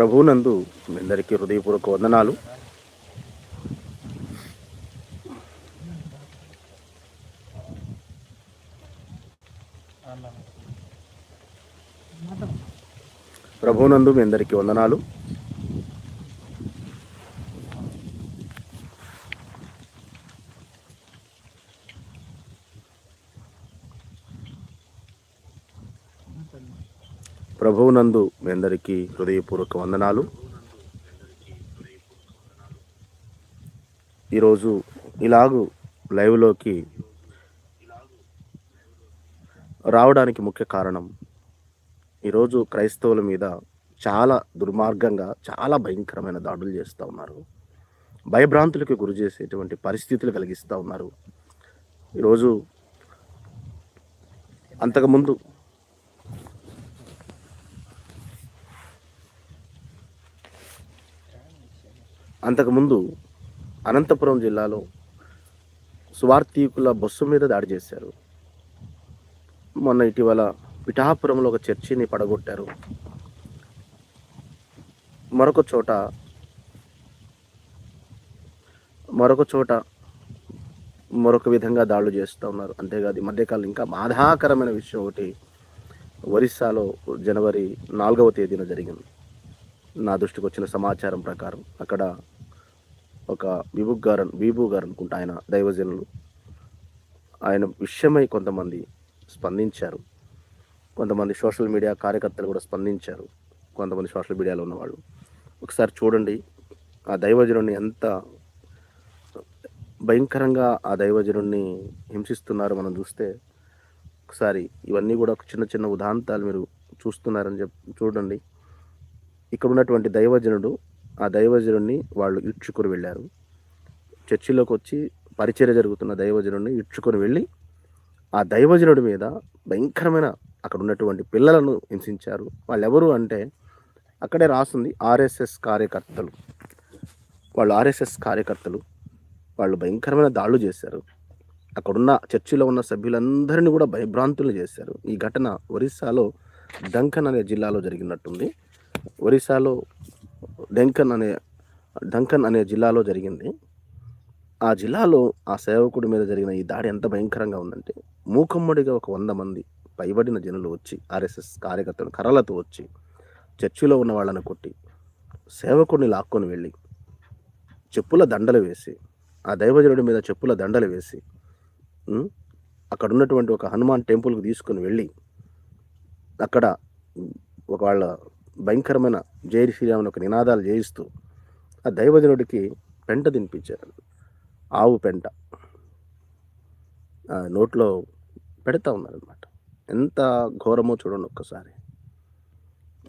ప్రభువునందు మీ అందరికీ హృదయపూర్వక వందనాలు. ప్రభువునందు మీ అందరికీ వందనాలు. ప్రభువునందు మీ అందరికీ హృదయపూర్వక వందనాలు. ఈరోజు ఇలాగు లైవ్లోకి రావడానికి ముఖ్య కారణం ఈరోజు క్రైస్తవుల మీద చాలా దుర్మార్గంగా చాలా భయంకరమైన దాడులు చేస్తూ ఉన్నారు. భయభ్రాంతులకు గురి చేసేటువంటి పరిస్థితులు కలిగిస్తూ ఉన్నారు. ఈరోజు అంతకుముందు అంతకుముందు అనంతపురం జిల్లాలో స్వార్థీకుల బస్సు మీద దాడి చేశారు. మొన్న ఇటీవల పిఠాపురంలో ఒక చర్చిని పడగొట్టారు. మరొక చోట మరొక చోట మరొక విధంగా దాడులు చేస్తూ ఉన్నారు. అంతేకాదు ఈ మధ్యకాలం ఇంకా బాధాకరమైన విషయం ఒకటి ఒరిస్సాలో జనవరి నాలుగవ తేదీన జరిగింది. నా దృష్టికి వచ్చిన సమాచారం ప్రకారం అక్కడ ఒక విభు గారు విభూ గారు అనుకుంటా ఆయన దైవజనులు. ఆయన విషయమై కొంతమంది స్పందించారు. కొంతమంది సోషల్ మీడియా కార్యకర్తలు కూడా స్పందించారు. కొంతమంది సోషల్ మీడియాలో ఉన్నవాళ్ళు. ఒకసారి చూడండి ఆ దైవజనుడిని ఎంత భయంకరంగా ఆ దైవజనుడిని హింసిస్తున్నారు మనం చూస్తే. ఒకసారి ఇవన్నీ కూడా ఒక చిన్న చిన్న ఉదాంతాలు మీరు చూస్తున్నారని చెప్ చూడండి. ఇక్కడ ఉన్నటువంటి దైవజనుడు ఆ దైవజనుడిని వాళ్ళు ఇడ్చుకొని వెళ్ళారు. చర్చిలోకి వచ్చి పరిచర్య జరుగుతున్న దైవజనుడిని ఇడ్చుకొని వెళ్ళి ఆ దైవజనుడి మీద భయంకరమైన అక్కడ ఉన్నటువంటి పిల్లలను హింసించారు. వాళ్ళు ఎవరు అంటే అక్కడే రాస్తుంది ఆర్ఎస్ఎస్ కార్యకర్తలు. వాళ్ళు ఆర్ఎస్ఎస్ కార్యకర్తలు. వాళ్ళు భయంకరమైన దాడులు చేశారు. అక్కడున్న చర్చిలో ఉన్న సభ్యులందరినీ కూడా భయభ్రాంతులు చేశారు. ఈ ఘటన ఒరిస్సాలో డంకన్ అనే జిల్లాలో జరిగినట్టుంది. ఒరిస్సాలో డెంకన్ అనే డంకన్ అనే జిల్లాలో జరిగింది. ఆ జిల్లాలో ఆ సేవకుడి మీద జరిగిన ఈ దాడి ఎంత భయంకరంగా ఉందంటే మూకమ్మడిగా ఒక వంద మంది పైబడిన జనులు వచ్చి ఆర్ఎస్ఎస్ కార్యకర్తలు కర్రలతో వచ్చి చర్చిలో ఉన్న వాళ్ళని కొట్టి సేవకుడిని లాక్కొని వెళ్ళి చెప్పుల దండలు వేసి ఆ దైవజనుడి మీద చెప్పుల దండలు వేసి అక్కడ ఉన్నటువంటి ఒక హనుమాన్ టెంపుల్కి తీసుకొని వెళ్ళి అక్కడ ఒక వాళ్ళ భయంకరమైన జైరి శ్రీరాముని ఒక నినాదాలు చేయిస్తూ ఆ దైవజనుడికి పెంట తినిపించారు. ఆవు పెంట. ఆ నోట్లో పెడతా ఉన్నారనమాట ఎంత ఘోరమో చూడండి ఒక్కసారి.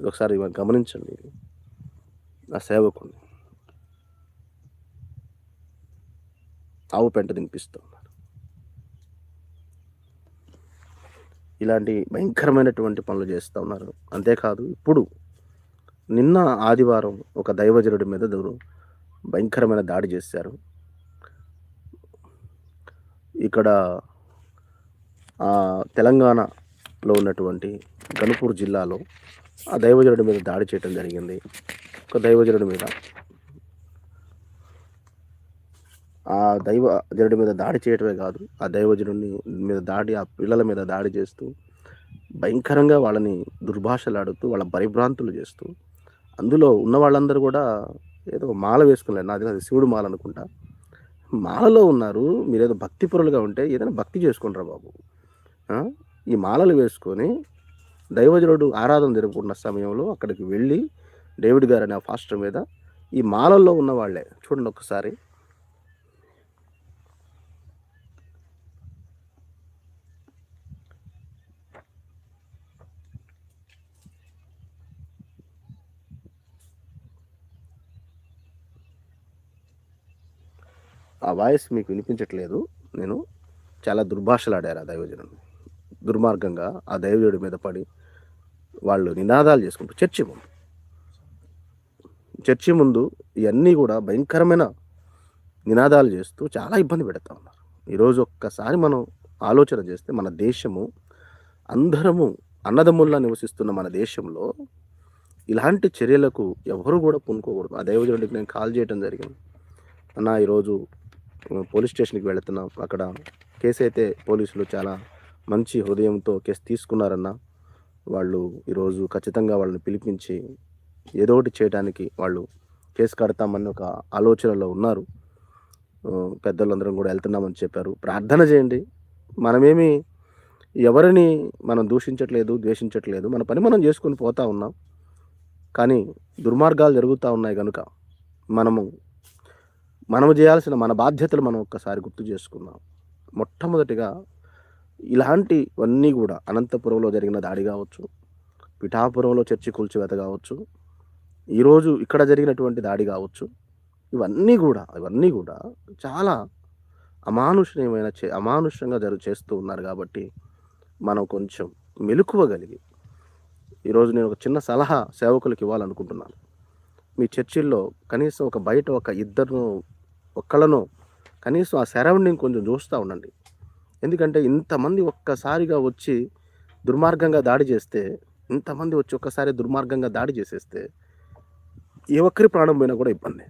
ఒకసారి గమనించండి. ఆ సేవకుని ఆవు పెంట తినిపిస్తూ ఉన్నారు. ఇలాంటి భయంకరమైనటువంటి పనులు చేస్తూ ఉన్నారు. అంతేకాదు ఇప్పుడు నిన్న ఆదివారం ఒక దైవజనుడి మీద దూరం భయంకరమైన దాడి చేశారు. ఇక్కడ తెలంగాణలో ఉన్నటువంటి గణపూర్ జిల్లాలో ఆ దైవజనుడి మీద దాడి చేయడం జరిగింది. ఒక దైవజనుడి మీద. ఆ దైవజనుడి మీద దాడి చేయటమే కాదు ఆ దైవజనుడిని మీద దాడి ఆ పిల్లల మీద దాడి చేస్తూ భయంకరంగా వాళ్ళని దుర్భాషలాడుతూ వాళ్ళ పరిభ్రాంతులు చేస్తూ అందులో ఉన్న వాళ్ళందరూ కూడా ఏదో మాల వేసుకున్నారు. నాది అది శివుడు మాల అనుకుంటా. మాలలో ఉన్నారు. మీరేదో భక్తి పరులుగా ఉంటే ఏదైనా భక్తి చేసుకుంటారా బాబు. ఈ మాలలు వేసుకొని దైవజనుడు ఆరాధన జరుపుకున్న సమయంలో అక్కడికి వెళ్ళి డేవిడ్ గారు అనే ఫాస్టర్ మీద ఈ మాలల్లో ఉన్న వాళ్ళే చూడండి ఒకసారి ఆ వాయిస్ మీకు వినిపించట్లేదు. నేను చాలా దుర్భాషలాడారు ఆ దైవజనుడు దుర్మార్గంగా ఆ దైవజుడి మీద పడి వాళ్ళు నినాదాలు చేసుకుంటూ చర్చి ముందు. చర్చి ముందు ఇవన్నీ కూడా భయంకరమైన నినాదాలు చేస్తూ చాలా ఇబ్బంది పెడతా ఉన్నారు. ఈరోజు ఒక్కసారి మనం ఆలోచన చేస్తే మన దేశము అందరము అన్నదమ్ముల్లా నివసిస్తున్న మన దేశంలో ఇలాంటి చర్యలకు ఎవరు కూడా పూనుకోకూడదు. ఆ దైవజనుడికి నేను కాల్ చేయడం జరిగింది. అన్న ఈరోజు పోలీస్ స్టేషన్కి వెళుతున్నాం. అక్కడ కేసు అయితే పోలీసులు చాలా మంచి హృదయంతో కేసు తీసుకున్నారన్న వాళ్ళు ఈరోజు ఖచ్చితంగా వాళ్ళని పిలిపించి ఏదో ఒకటి చేయడానికి వాళ్ళు కేసు కడతామని ఒక ఆలోచనలో ఉన్నారు. పెద్దలందరం కూడా వెళ్తున్నామని చెప్పారు. ప్రార్థన చేయండి. మనమేమి ఎవరిని మనం దూషించట్లేదు ద్వేషించట్లేదు మన పని మనం చేసుకొని పోతా ఉన్నాం. కానీ దుర్మార్గాలు జరుగుతూ ఉన్నాయి కనుక మనము మనము చేయాల్సిన మన బాధ్యతలు మనం ఒక్కసారి గుర్తు చేసుకుందాం. మొట్టమొదటిగా ఇలాంటివన్నీ కూడా అనంతపురంలో జరిగిన దాడి కావచ్చు పిఠాపురంలో చర్చి కూల్చివేత కావచ్చు ఈరోజు ఇక్కడ జరిగినటువంటి దాడి కావచ్చు ఇవన్నీ కూడా ఇవన్నీ కూడా చాలా అమానుషమైన చే అమానుషంగా జరు చేస్తూ ఉన్నారు కాబట్టి మనం కొంచెం మెలకువగలిగి ఈరోజు నేను ఒక చిన్న సలహా సేవకులకు ఇవ్వాలనుకుంటున్నాను. మీ చర్చిల్లో కనీసం ఒక బయట ఒక ఇద్దరు ఒక్కళ్ళను కనీసం ఆ సరౌండింగ్ కొంచెం చూస్తూ ఉండండి. ఎందుకంటే ఇంతమంది ఒక్కసారిగా వచ్చి దుర్మార్గంగా దాడి చేస్తే ఇంతమంది వచ్చి ఒక్కసారి దుర్మార్గంగా దాడి చేసేస్తే ఏ ఒక్కరి ప్రాణం పోయినా కూడా ఇబ్బంది.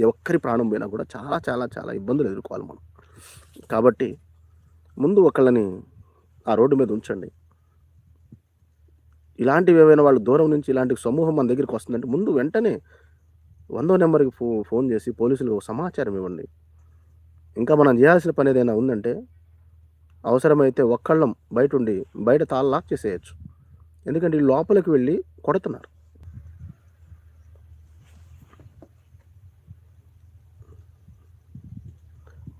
ఏ ఒక్కరి ప్రాణం పోయినా కూడా చాలా చాలా చాలా ఇబ్బందులు ఎదుర్కోవాలి మనం. కాబట్టి ముందు ఒకళ్ళని ఆ రోడ్డు మీద ఉంచండి. ఇలాంటివి ఏవైనా వాళ్ళు దూరం నుంచి ఇలాంటి సమూహం మన దగ్గరికి వస్తుందంటే ముందు వెంటనే వందో నెంబర్కి ఫో ఫోన్ చేసి పోలీసులకు సమాచారం ఇవ్వండి. ఇంకా మనం చేయాల్సిన పని ఏదైనా ఉందంటే అవసరమైతే ఒక్కళ్ళం బయట ఉండి బయట తాళ లాక్ చేసేయచ్చు. ఎందుకంటే ఈ లోపలికి వెళ్ళి కొడుతున్నారు.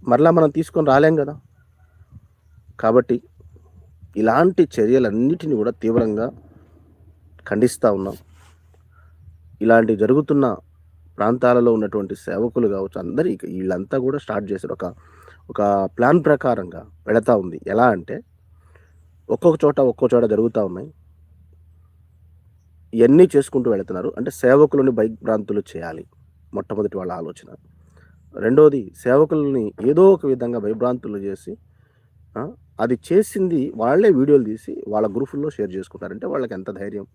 మరలా మనం తీసుకొని రాలేం కదా? కాబట్టి ఇలాంటి చర్యలన్నిటిని కూడా తీవ్రంగా ఖండిస్తూ ఉన్నాం. ఇలాంటి జరుగుతున్న ప్రాంతాలలో ఉన్నటువంటి సేవకులు కావచ్చు అందరి వీళ్ళంతా కూడా స్టార్ట్ చేశారు. ఒక ఒక ప్లాన్ ప్రకారంగా వెళతా ఉంది. ఎలా అంటే ఒక్కొక్క చోట ఒక్కో చోట జరుగుతూ ఉన్నాయి. ఇవన్నీ చేసుకుంటూ వెళుతున్నారు. అంటే సేవకులని బైక్ భ్రాంతులు చేయాలి. మొట్టమొదటి వాళ్ళ ఆలోచన. రెండోది సేవకులని ఏదో ఒక విధంగా భయభ్రాంతులు చేసి అది చేసింది వాళ్ళే వీడియోలు తీసి వాళ్ళ గ్రూపుల్లో షేర్ చేసుకుంటారంటే వాళ్ళకి ఎంత ధైర్యం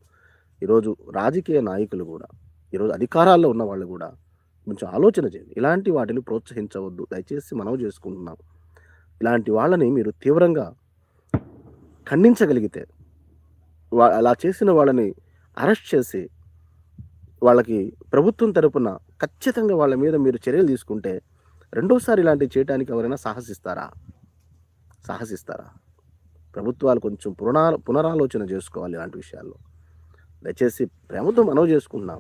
ఈరోజు రాజకీయ నాయకులు కూడా ఈరోజు అధికారాల్లో ఉన్న వాళ్ళు కూడా కొంచెం ఆలోచన చేయండి. ఇలాంటి వాటిని ప్రోత్సహించవద్దు. దయచేసి మనం చేసుకుంటున్నాం. ఇలాంటి వాళ్ళని మీరు తీవ్రంగా ఖండించగలిగితే వా అలా చేసిన వాళ్ళని అరెస్ట్ చేసి వాళ్ళకి ప్రభుత్వం తరపున ఖచ్చితంగా వాళ్ళ మీద మీరు చర్యలు తీసుకుంటే రెండోసారి ఇలాంటివి చేయడానికి ఎవరైనా సాహసిస్తారా? సాహసిస్తారా? ప్రభుత్వాలు కొంచెం పునరా పునరాలోచన చేసుకోవాలి ఇలాంటి విషయాల్లో. దయచేసి ప్రేమతో మనవి చేసుకుంటున్నాం.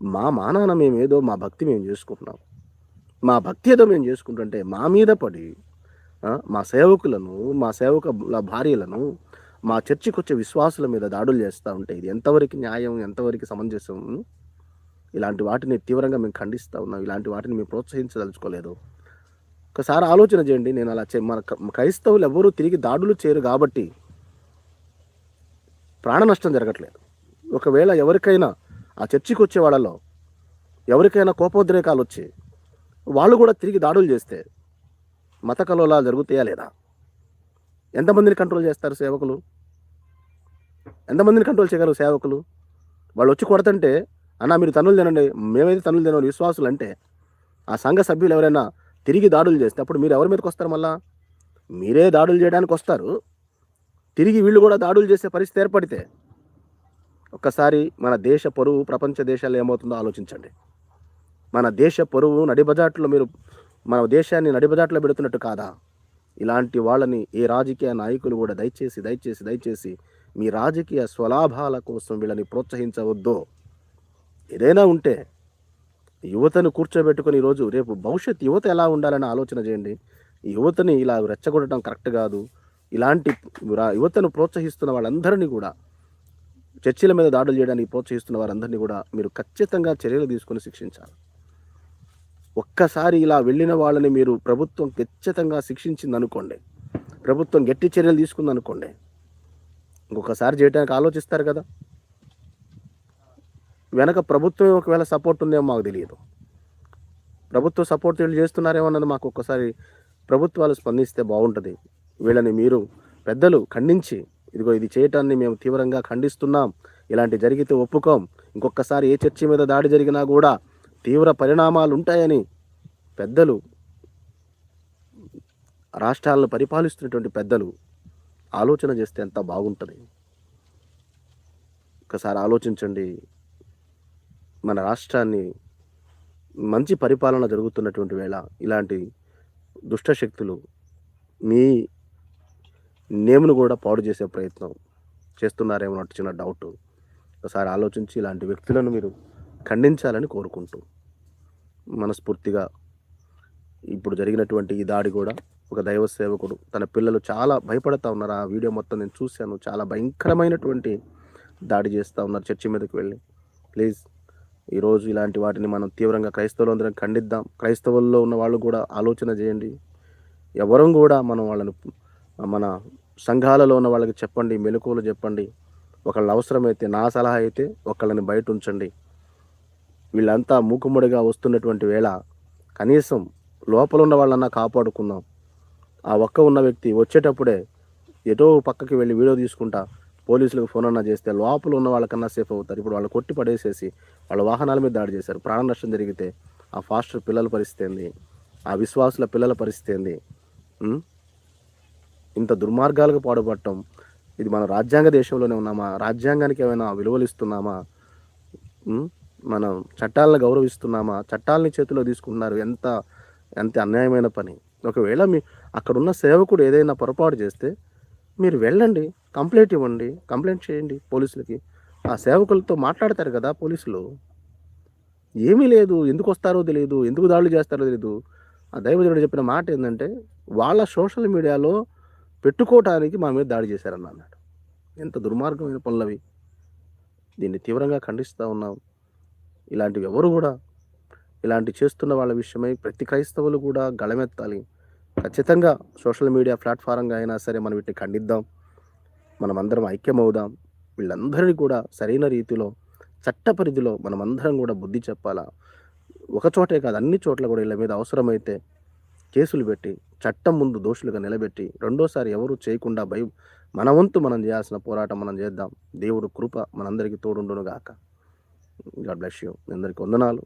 మా మానాన మేము ఏదో మా భక్తి మేము చేసుకుంటున్నాం. మా భక్తి ఏదో మేము చేసుకుంటుంటే మా మీద పడి మా సేవకులను మా సేవకుల భార్యలను మా చర్చికి వచ్చే విశ్వాసుల మీద దాడులు చేస్తూ ఉంటే ఇది ఎంతవరకు న్యాయం ఎంతవరకు సమంజసం? ఇలాంటి వాటిని తీవ్రంగా మేము ఖండిస్తూ ఉన్నాం. ఇలాంటి వాటిని మేము ప్రోత్సహించదలుచుకోలేదు. ఒకసారి ఆలోచన చేయండి. నేను అలా చే మన క్రైస్తవులు ఎవరూ తిరిగి దాడులు చేయరు కాబట్టి ప్రాణ నష్టం జరగట్లేదు. ఒకవేళ ఎవరికైనా ఆ చర్చికి వచ్చే వాళ్ళలో ఎవరికైనా కోపోద్రేకాలు వచ్చి వాళ్ళు కూడా తిరిగి దాడులు చేస్తే మత కలోలాలు జరుగుతాయా లేదా? ఎంతమందిని కంట్రోల్ చేస్తారు సేవకులు? ఎంతమందిని కంట్రోల్ చేయగలరు సేవకులు? వాళ్ళు వచ్చి కొడతంటే అన్న మీరు తనులు తినండి. మేమైతే తనులు తినం విశ్వాసులు అంటే ఆ సంఘ సభ్యులు ఎవరైనా తిరిగి దాడులు చేస్తే అప్పుడు మీరు ఎవరి మీదకి వస్తారు మళ్ళా? మీరే దాడులు చేయడానికి వస్తారు. తిరిగి వీళ్ళు కూడా దాడులు చేసే పరిస్థితి ఏర్పడితే ఒక్కసారి మన దేశ పొరువు ప్రపంచ దేశాల్లో ఏమవుతుందో ఆలోచించండి. మన దేశ పొరువు నడిబజాట్లో మీరు మన దేశాన్ని నడిబజాట్లో పెడుతున్నట్టు కాదా? ఇలాంటి వాళ్ళని ఏ రాజకీయ నాయకులు కూడా దయచేసి దయచేసి దయచేసి మీ రాజకీయ స్వలాభాల కోసం వీళ్ళని ప్రోత్సహించవద్దు. ఏదైనా ఉంటే యువతను కూర్చోబెట్టుకొని ఈరోజు రేపు భవిష్యత్ యువత ఎలా ఉండాలని ఆలోచన చేయండి. యువతని ఇలా రెచ్చగొట్టడం కరెక్ట్ కాదు. ఇలాంటి యువతను ప్రోత్సహిస్తున్న వాళ్ళందరినీ కూడా చర్చిల మీద దాడులు చేయడానికి ప్రోత్సహిస్తున్న వారందరినీ కూడా మీరు ఖచ్చితంగా చర్యలు తీసుకొని శిక్షించాలి. ఒక్కసారి ఇలా వెళ్ళిన వాళ్ళని మీరు ప్రభుత్వం ఖచ్చితంగా శిక్షించింది అనుకోండి ప్రభుత్వం గట్టి చర్యలు తీసుకుంది అనుకోండి ఇంకొకసారి చేయడానికి ఆలోచిస్తారు కదా. వెనక ప్రభుత్వం ఒకవేళ సపోర్ట్ ఉందేమో మాకు తెలియదు. ప్రభుత్వ సపోర్ట్ వీళ్ళు చేస్తున్నారేమో అన్నది మాకు ఒక్కసారి ప్రభుత్వాలు స్పందిస్తే బాగుంటుంది. వీళ్ళని మీరు పెద్దలు ఖండించి ఇదిగో ఇది చేయటాన్ని మేము తీవ్రంగా ఖండిస్తున్నాం. ఇలాంటి జరిగితే ఒప్పుకోం. ఇంకొకసారి ఏ చర్చి మీద దాడి జరిగినా కూడా తీవ్ర పరిణామాలు ఉంటాయని పెద్దలు రాష్ట్రాలను పరిపాలిస్తున్నటువంటి పెద్దలు ఆలోచన చేస్తే ఎంత బాగుంటుంది? ఒకసారి ఆలోచించండి. మన రాష్ట్రాన్ని మంచి పరిపాలన జరుగుతున్నటువంటి వేళ ఇలాంటి దుష్ట శక్తులు మీ నేమ్ను కూడా పాడు చేసే ప్రయత్నం చేస్తున్నారేమో అన్నట్టు చిన్న డౌట్ ఒకసారి ఆలోచించి ఇలాంటి వ్యక్తులను మీరు ఖండించాలని కోరుకుంటూ మనస్ఫూర్తిగా ఇప్పుడు జరిగినటువంటి ఈ దాడి కూడా ఒక దైవ సేవకుడు తన పిల్లలు చాలా భయపడతా ఉన్నారు. ఆ వీడియో మొత్తం నేను చూశాను. చాలా భయంకరమైనటువంటి దాడి చేస్తూ ఉన్నారు చర్చి మీదకి వెళ్ళి. ప్లీజ్ ఈరోజు ఇలాంటి వాటిని మనం తీవ్రంగా క్రైస్తవులందరం ఖండిద్దాం. క్రైస్తవుల్లో ఉన్న వాళ్ళు కూడా ఆలోచన చేయండి. ఎవరం కూడా మనం వాళ్ళని మన సంఘాలలో ఉన్న వాళ్ళకి చెప్పండి మెలకువలు చెప్పండి. ఒకళ్ళ అవసరమైతే నా సలహా అయితే ఒకళ్ళని బయట ఉంచండి. వీళ్ళంతా మూకుముడిగా వస్తున్నటువంటి వేళ కనీసం లోపల ఉన్న వాళ్ళన్నా కాపాడుకుందాం. ఆ ఒక్క ఉన్న వ్యక్తి వచ్చేటప్పుడే ఎటో పక్కకి వెళ్ళి వీడియో తీసుకుంటా పోలీసులకు ఫోన్ అన్నా చేస్తే లోపల ఉన్న వాళ్ళకన్నా సేఫ్ అవుతారు. ఇప్పుడు వాళ్ళు కొట్టి పడేసేసి వాళ్ళ వాహనాల మీద దాడి చేశారు. ప్రాణ నష్టం జరిగితే ఆ ఫాస్టర్ పిల్లల పరిస్థితి ఏంది? ఆ విశ్వాసుల పిల్లల పరిస్థితి ఏంది? ఇంత దుర్మార్గాలకు పాడుపడటం ఇది మన రాజ్యాంగ దేశంలోనే ఉన్నామా? రాజ్యాంగానికి ఏమైనా విలువలు ఇస్తున్నామా? మనం చట్టాలను గౌరవిస్తున్నామా? చట్టాలని చేతిలో తీసుకుంటున్నారు. ఎంత ఎంత అన్యాయమైన పని. ఒకవేళ మీ అక్కడున్న సేవకుడు ఏదైనా పొరపాటు చేస్తే మీరు వెళ్ళండి కంప్లైంట్ ఇవ్వండి కంప్లైంట్ చేయండి పోలీసులకి. ఆ సేవకులతో మాట్లాడతారు కదా పోలీసులు. ఏమీ లేదు. ఎందుకు వస్తారో తెలియదు ఎందుకు దాడులు చేస్తారో తెలియదు ఆ దైవజనుడు చెప్పిన మాట ఏంటంటే వాళ్ళ సోషల్ మీడియాలో పెట్టుకోవటానికి మా మీద దాడి చేశారన్న అన్నాడు. ఎంత దుర్మార్గమైన పనులవి. దీన్ని తీవ్రంగా ఖండిస్తూ ఉన్నాం. ఇలాంటివి ఎవరు కూడా ఇలాంటి చేస్తున్న వాళ్ళ విషయమై ప్రతి క్రైస్తవులు కూడా గళమెత్తాలి. ఖచ్చితంగా సోషల్ మీడియా ప్లాట్ఫారంగా అయినా సరే మనం వీటిని ఖండిద్దాం. మనమందరం ఐక్యమవుదాం. వీళ్ళందరినీ కూడా సరైన రీతిలో చట్ట పరిధిలో మనమందరం కూడా బుద్ధి చెప్పాలా. ఒక చోటే కాదు అన్ని చోట్ల కూడా వీళ్ళ మీద అవసరమైతే కేసులు పెట్టి చట్టం ముందు దోషులుగా నిలబెట్టి రెండోసారి ఎవరు చేయకుండా భయం మన వంతు మనం చేయాల్సిన పోరాటం మనం చేద్దాం. దేవుడు కృప మనందరికీ తోడుండును గాక. God bless you. మీ అందరికీ వందనాలు.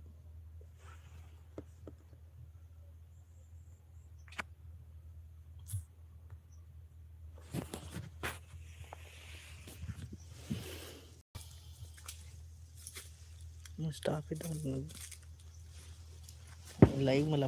లైవ్ మళ్ళీ